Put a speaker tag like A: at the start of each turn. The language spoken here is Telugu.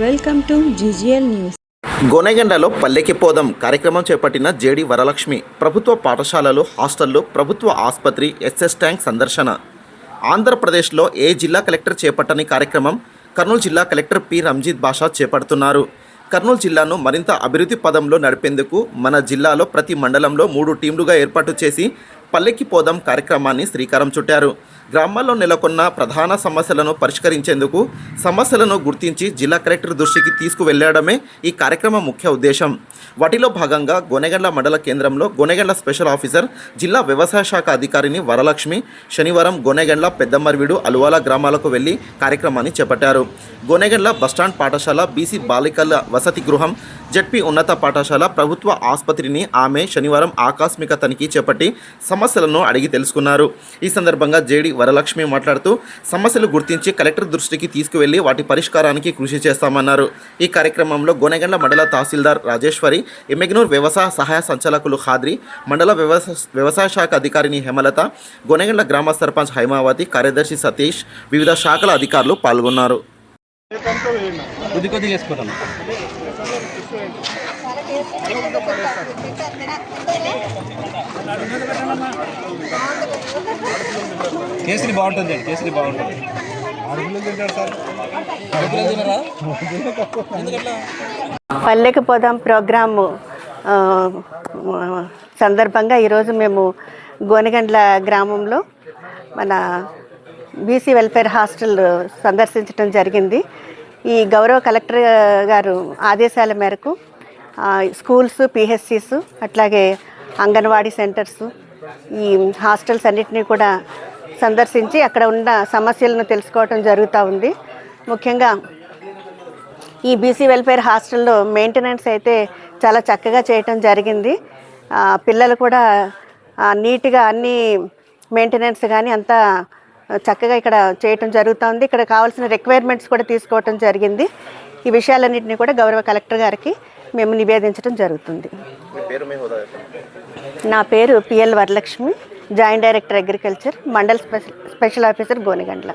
A: Welcome to GGL news.
B: గోనెగండలో పల్లెకి పోదాం కార్యక్రమం చేపట్టిన జేడి వరలక్ష్మి ప్రభుత్వ పాఠశాలలు హాస్టళ్ళు ప్రభుత్వ ఆసుపత్రి ఎస్ఎస్ ట్యాంక్ సందర్శన. ఆంధ్రప్రదేశ్లో ఏ జిల్లా కలెక్టర్ చేపట్టని కార్యక్రమం? కర్నూలు జిల్లా కలెక్టర్ పి. రంజిత్ బాషా చేపడుతున్నారు. కర్నూలు జిల్లాను మరింత అభివృద్ధి పదంలో నడిపేందుకు మన జిల్లాలో ప్రతి మండలంలో మూడు టీంలుగా ఏర్పాటు చేసి పల్లెకి పోదాం కార్యక్రమాన్ని శ్రీకారం చుట్టారు. గ్రామాల్లో నెలకొన్న ప్రధాన సమస్యలను పరిష్కరించేందుకు సమస్యలను గుర్తించి జిల్లా కలెక్టర్ దృష్టికి తీసుకువెళ్ళడమే ఈ కార్యక్రమం ముఖ్య ఉద్దేశం. వాటిలో భాగంగా గొనెగండ్ల మండల కేంద్రంలో గొనెగండ్ల స్పెషల్ ఆఫీసర్ జిల్లా వ్యవసాయ శాఖ అధికారిని వరలక్ష్మి శనివారం గొనెగండ్ల పెద్దమర్విడు అలువాల గ్రామాలకు వెళ్ళి కార్యక్రమాన్ని చేపట్టారు. గొనెగండ్ల బస్టాండ్ పాఠశాల బీసీ బాలికల వసతి గృహం జడ్పీ ఉన్నత పాఠశాల ప్రభుత్వ ఆసుపత్రిని ఆమె శనివారం ఆకస్మిక తనిఖీ చేపట్టి సమస్యలను అడిగి తెలుసుకున్నారు. ఈ సందర్భంగా జేడీ వరలక్ష్మి మాట్లాడుతూ సమస్యలు గుర్తించి కలెక్టర్ దృష్టికి తీసుకువెళ్ళి వాటి పరిష్కారానికి కృషి చేస్తామన్నారు. ఈ కార్యక్రమంలో గోనెగండ్ల మండల తహసీల్దార్ రాజేశ్వరి ఎమ్మెగ్నూర్ వ్యవసాయ సహాయ సంచాలకులు ఖాద్రి మండల వ్యవసాయ వ్యవసాయ శాఖ అధికారిని హేమలత గోనెగండ్ల గ్రామ సర్పంచ్ హైమావతి కార్యదర్శి సతీష్ వివిధ శాఖల అధికారులు పాల్గొన్నారు.
C: కేసరి బాగుంటుంది అండి కేసరి బాగుంటుంది.
D: పల్లెకి పోదాం ప్రోగ్రాము సందర్భంగా ఈరోజు మేము గోనెగండ్ల గ్రామంలో మన బీసీ వెల్ఫేర్ హాస్టల్ సందర్శించడం జరిగింది. ఈ గౌరవ కలెక్టర్ గారు ఆదేశాల మేరకు స్కూల్స్ పిహెచ్సిస్ అట్లాగే అంగన్వాడీ సెంటర్స్ ఈ హాస్టల్స్ అన్నిటినీ కూడా సందర్శించి అక్కడ ఉన్న సమస్యలను తెలుసుకోవటం జరుగుతూ ఉంది. ముఖ్యంగా ఈ బీసీ వెల్ఫేర్ హాస్టల్లో మెయింటెనెన్స్ అయితే చాలా చక్కగా చేయటం జరిగింది. పిల్లలు కూడా నీట్గా అన్ని మెయింటెనెన్స్ కానీ అంతా చక్కగా ఇక్కడ చేయటం జరుగుతుంది ఇక్కడ కావాల్సిన రిక్వైర్మెంట్స్ కూడా తీసుకోవటం జరిగింది. ఈ విషయాలన్నింటినీ కూడా గౌరవ కలెక్టర్ గారికి మేము నివేదించడం జరుగుతుంది. నా పేరు PL Varalakshmi. Joint director agriculture mandal special special officer Gonegandla